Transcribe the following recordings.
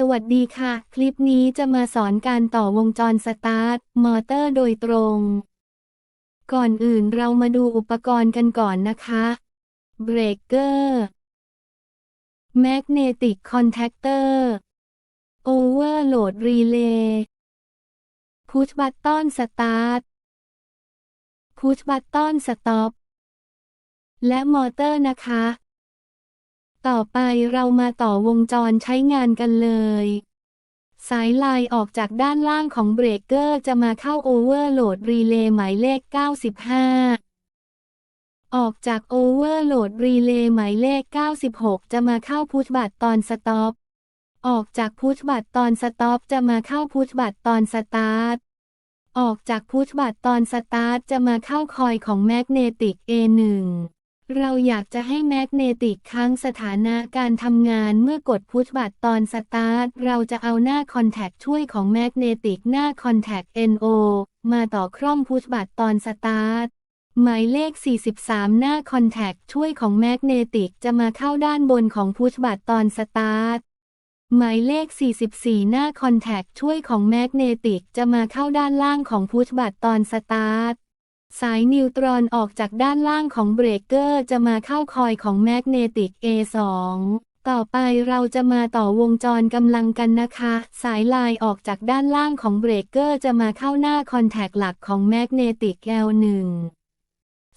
สวัสดีค่ะ คลิปนี้จะมาสอนการต่อวงจรสตาร์ท มอเตอร์โดยตรง ก่อนอื่นเรามาดูอุปกรณ์กันก่อนนะคะเบรกเกอร์แมกเนติกคอนแทคเตอร์โอเวอร์โหลดรีเลย์พุชบัตตอนสตาร์ทพุชบัตตอนสต็อปและมอเตอร์นะคะ ต่อไปเรามาต่อวงจรใช้งานกันเลย สายลายออกจากด้านล่างของเบรกเกอร์จะมาเข้าโอเวอร์โหลดรีเลย์หมายเลข 95 ออกจากโอเวอร์โหลดรีเลย์หมายเลข 96 จะมาเข้าพุชบัตตอนสต็อป ออกจากพุชบัตตอนสต็อปจะมาเข้าพุชบัตตอนสตาร์ท ออกจากพุชบัตตอนสตาร์ทจะมาเข้าคอยของแมกเนติก A1 เราอยากจะให้แมกเนติกค้างสถานะการทำงานเมื่อกดพุชบัตรตอนสตาร์ท เราจะเอาหน้าคอนแทคช่วยของแมกเนติกหน้าคอนแทค NO มาต่อคร่อมพุชบัตรตอนสตาร์ท หมายเลข 43 หน้าคอนแทคช่วยของแมกเนติกจะมาเข้าด้านบนของพุชบัตรตอนสตาร์ท หมายเลข 44 หน้าคอนแทคช่วยของแมกเนติกจะมาเข้าด้านล่างของพุชบัตรตอนสตาร์ท สายนิวตรอนออกจากด้านล่างของเบรกเกอร์จะมาเข้าคอยของแมกเนติก A2 ต่อไปเราจะมาต่อวงจรกำลังกันนะคะ สายลายออกจากด้านล่างของเบรกเกอร์จะมาเข้าหน้าคอนแทคหลักของแมกเนติก L1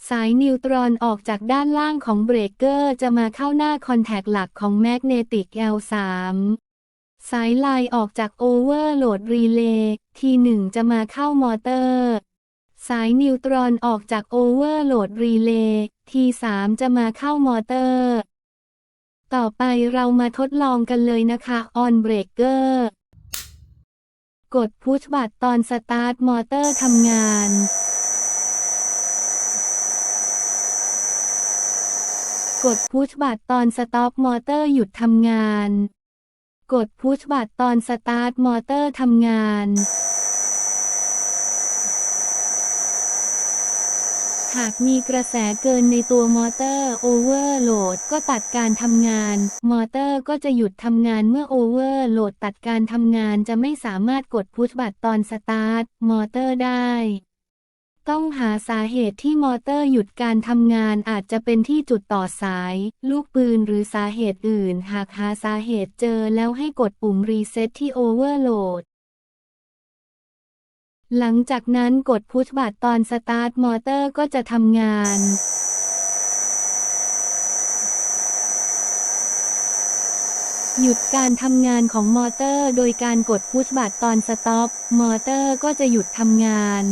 สายนิวตรอนออกจากด้านล่างของเบรกเกอร์จะมาเข้าหน้าคอนแทคหลักของแมกเนติก L3 สายลายออกจากโอเวอร์โหลดรีเลย์ทีหนึ่งจะมาเข้ามอเตอร์ สายนิวตรอนออกจากโอเวอร์โหลดรีเลย์ทีสามจะมาเข้ามอเตอร์ ต่อไปเรามาทดลองกันเลยนะคะออนเบรกเกอร์กดพุชบัตตอนสตาร์ทมอเตอร์ทำงาน กดพุชบัตตอนสต็อปมอเตอร์หยุดทำงาน กดพุชบัตตอนสตาร์ทมอเตอร์ทำงาน หากมีกระแสเกินในตัวมอเตอร์โอเวอร์โหลดก็ตัดการทำงาน มอเตอร์ก็จะหยุดทำงานเมื่อโอเวอร์โหลดตัดการทำงานจะไม่สามารถกดพุชบัตรตอนสตาร์ทมอเตอร์ได้ต้องหาสาเหตุที่มอเตอร์หยุดการทำงานอาจจะเป็นที่จุดต่อสาย ลูกปืนหรือสาเหตุอื่น หากหาสาเหตุเจอแล้วให้กดปุ่มรีเซ็ตที่โอเวอร์โหลด หลังจากนั้นกดพุชบัตรตอนสตาร์ทมอเตอร์ก็จะทำงานหยุดการทำงานของมอเตอร์โดยการกดพุชบัตรตอนสต็อป มอเตอร์ก็จะหยุดทำงาน